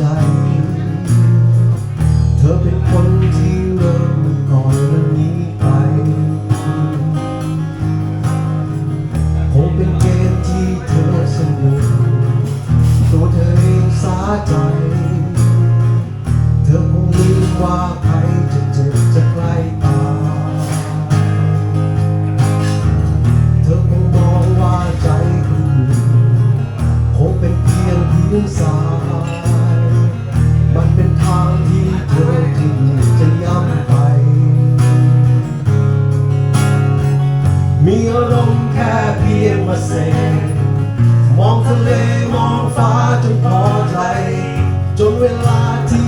จ เธอเป็นคนที่เริ่มก่อนเรื่องนี้ไปคงเป็นเกมที่เธอสนุกตัวเธอเองสาใจ เธอคงลืมว่าใครจะ มีอารมณ์แค่เพียงมาเสกมองทะเลมองฟ้าจนพอใจ จนเวลาที่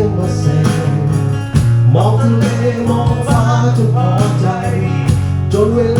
ยวมาเซมองทะเลมองฟ้าจนพอใจ จนเวลา